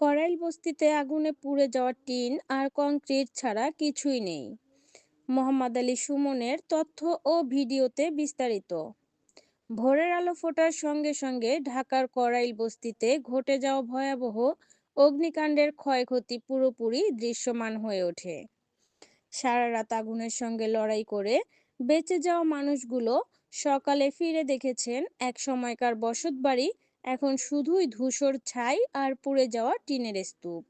করাইল বস্তিতে আগুনে পুড়ে যাওয়া টিন আর কংক্রিট ছাড়া কিছুই নেই। মোহাম্মদ আলী সুমনের তথ্য ও ভিডিওতে বিস্তারিত। ভোরের আলো ফোটার সঙ্গে সঙ্গে ঢাকার করাইল বস্তিতে ঘটে যাওয়া ভয়াবহ অগ্নিকাণ্ডের ক্ষয়ক্ষতি পুরোপুরি দৃশ্যমান হয়ে ওঠে। সারা রাত আগুনের সঙ্গে লড়াই করে বেঁচে যাওয়া মানুষগুলো সকালে ফিরে দেখেছেন এক সময়কার বসতবাড়ি এখন শুধুই ধূসর ছাই আর পুড়ে যাওয়া টিনের স্তূপ।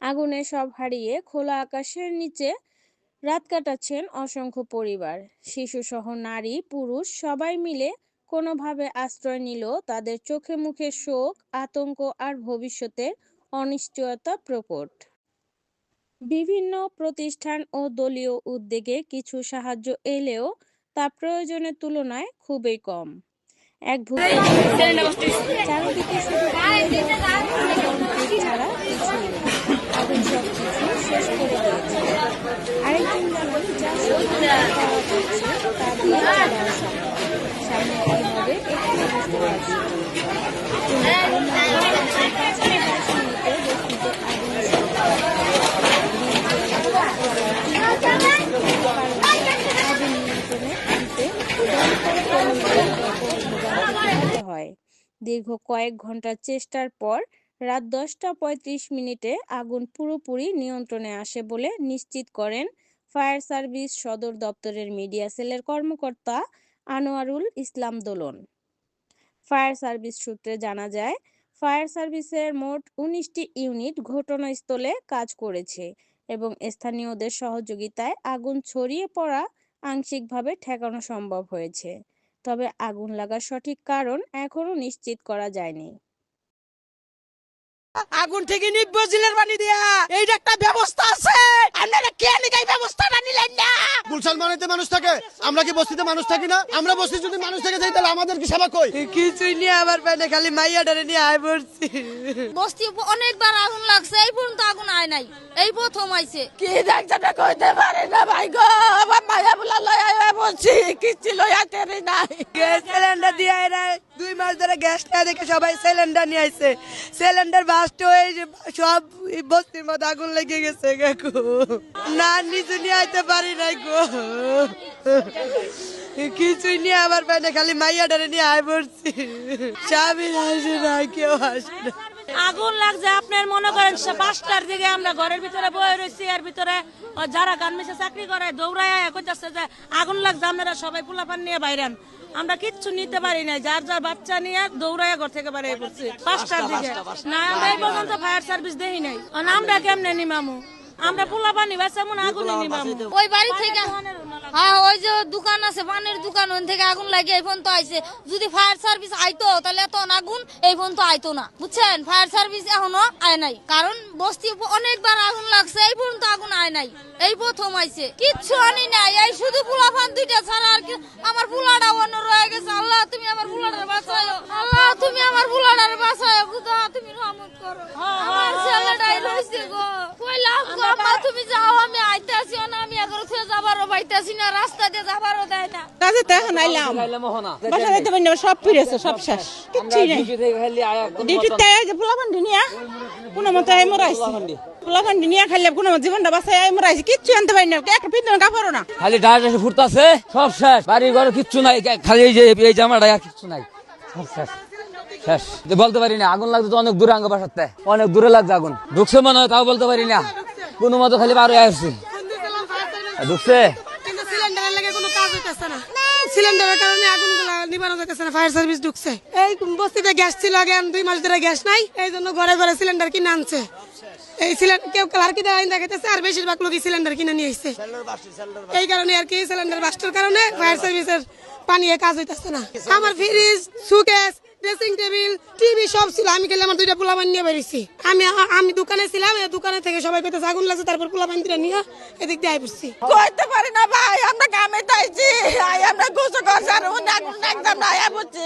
আগুনে সব হারিয়ে খোলা আকাশের নিচে রাত কাটাচ্ছেন অসংখ্য পরিবার। শিশুসহ নারী, পুরুষ সবাই মিলে কোনোভাবে আশ্রয় নিল তাদের চোখে মুখে শোক, আতঙ্ক আর ভবিষ্যতের অনিশ্চয়তা প্রকট। বিভিন্ন প্রতিষ্ঠান ও দলীয় উদ্যোগে কিছু সাহায্য এলেও তা প্রয়োজনের তুলনায় খুবই কম। এক ভূত চারদিকে শুধু ছাড়া কিছুই নেই। আগুন শেষ করে দিয়েছে। আরেকজন যা তা দিয়ে সামনে কি হবে একটু বুঝতে পারছি না। কিন্তু পাঁচ মিনিটে বস্তিতে আগুন আগুন নিয়ন্ত্রণে আনতে দমকল কর্মীদের ব্যাপক ভোগান্তি পোহাতে হয় দীর্ঘ কয়েক ঘণ্টার চেষ্টার পর রাত দশটা পঁয়ত্রিশ মিনিটে আগুন পুরোপুরি নিয়ন্ত্রণে আসে বলে নিশ্চিত করেন ফায়ার সার্ভিস সদর দপ্তরের মিডিয়া সেলের কর্মকর্তা আনোয়ারুল ইসলাম দোলন। ফায়ার সার্ভিস সূত্রে জানা যায়, ফায়ার সার্ভিসের মোট উনিশটি ইউনিট ঘটনাস্থলে কাজ করেছে এবং স্থানীয়দের সহযোগিতায় আগুন ছড়িয়ে পড়া আংশিকভাবে ঠেকানো সম্ভব হয়েছে। তবে আগুন লাগার সঠিক কারণ এখনও নিশ্চিত করা যায়নি। আগুন থেকে নিব্য জিলের পানি দিয়া। এইটা একটা ব্যবস্থা আছে। আপনারা কে নিকাই না মানেতে মানুষ থাকে আমরা কি বস্তিতে মানুষ থাকি না? আমরা বস্তি যদি মানুষ থেকে যাই তাহলে আমাদের কি সেবা কই? কিছুই নিয়ে আমার পেটে খালি মাইয়া ডারে নিয়ে আয় পড়ছি। বস্তি অনেকবার আগুন লাগছে এই পর্যন্ত আগুন আয় নাই। এই প্রথম আইছে। কি দেখতে কইতে পারে না ভাই গো আমার মাইয়া বুলা লয় আয় বলছি কিচ্ছু লয় আতে নাই। গ্যাস সিলিন্ডার দিয়ে এরা দুই মাস ধরে গ্যাস না দেখে সবাই সিলিন্ডার নিয়ে আইছে। সিলিন্ডার বাস্ট হয়ে সব বস্তির মধ্যে আগুন লেগে গেছে গো না নিচে নিয়ে আইতে পারি নাই গো। কিছুই নিয়ে আমার পেটে খালি মাইয়া ডারে নিয়ে আয় পড়ছি। স্বামী আসে না, কেউ আসে না। আগুন লাগছে, আপনার মনে করেন পাঁচটার দিকে আমরা ঘরের ভিতরে বয়ে রয়েছি এর ভিতরে যারা গার্মেন্টসে চাকরি করে দৌড়ায় কইতাছে যে, আগুন লাগছে, আপনারা সবাই পোলাপান নিয়ে বাইরেন। আমরা কিচ্ছু নিতে পারি না যার যার বাচ্চা নিয়ে দৌড়াইয়া ঘর থেকে বাড়াই পড়ছি। পাঁচটার দিকে। না আমরা এই পর্যন্ত ফায়ার সার্ভিস দেই নাই। আমরা কেমনে নিমামু? আমরা পোলাপানি বাচ্চা মনে আগুনে নিমামু। ওই বাড়ি থেকে হ্যাঁ ওই যে দোকান আছে, পানের দোকান ওই থেকে আগুন লাগে এই ফোন তো আইছে। যদি ফায়ার সার্ভিস আইতো, তাহলে এত আগুন, এই ফোন তো আইতো না। বুঝছেন? ফায়ার সার্ভিস এখনও আয় নাই। কারণ বস্তি অনেকবার আগুন লাগছে, এই পর্যন্ত আগুন আয় নাই। এই প্রথম আইছে। কিচ্ছু আনি নাই। এই শুধু পোলাফান দুইটা ছাড়া আর কি আমার পোলাটা অন্য রয়ে গেছে। আল্লাহ, তুমি আমার বাঁচাও। আল্লাহ আমার পোলাটার বাঁচাও খুদা তুমি রহমত করো। আমার ছেলেটাই রয়েছে গো। কইলাম গো আম্মা তুমি যাও আমি আইতে আসি না আমি থেকে যাবারও পাইতেছি না রাস্তা দিয়ে যাবারও দেয় না। কাজে তো এখন আইলাম। বাসা যাইতে পারি না সব ফিরেছে সব শেষ। কিচ্ছুই নাই। ডিউটিতে যে পোলাপান দুনিয়া কোনো মতো এই মরাইছি পোলাপান দুনিয়া খাইলে কোনো মতো জীবনটা বাসায় এই মরাইছি কিচ্ছু আনতে পারি না একটা পিন্দন কাপড়ও না। খালি ডাল এসে ফুটতাছে সব শেষ। বাড়ি ঘরে কিচ্ছু নাই খালি এই যে এই জামাটা আর কিচ্ছু নাই সব শেষ। শেষ। বলতে পারি না, আগুন লাগছে তো অনেক দূরে আঙ্গ বাসাতে অনেক দূরে লাগছে আগুন। ঢুকছে মনে হয়, তাও বলতে পারি না। কোনো মতো খালি বারো আসছি। ঢুকছে? সিলিন্ডারের কারণে আগুন নিবানো যাইতেছে না, ফায়ার সার্ভিস ঢুকছে। এই বস্তিতে গ্যাস ছিল আগে দুই মাস ধরে গ্যাস নাই এই জন্য ঘরে ঘরে সিলিন্ডার কিনে আনছে। এই সিলিন্ডার কেউ কালার কিনে আইন দেখাইতেছে আর বেশিরভাগ লোকই সিলিন্ডার কিনে নিয়ে আসছে এই কারণে আর কি সিলিন্ডার বাস্টের কারণে ফায়ার সার্ভিসের পানি কাজ হইতেছে না। আমার fridge showcase dressing table TV সব ছিল। আমি গেলে আমার দুইটা পোলাপান নিয়ে বেরিয়েছি। আমি আমি দোকানে ছিলাম দোকানে থেকে সবাই কইতেছে আগুন লাগছে তারপর পোলাপান দুটা নিয়ে এদিক দিয়ে পড়ছি। কইতে পারি না ভাই আমরা গ্রামে তাইছি আমরা গোসল করছি আর আগুন একদম না পড়ছি।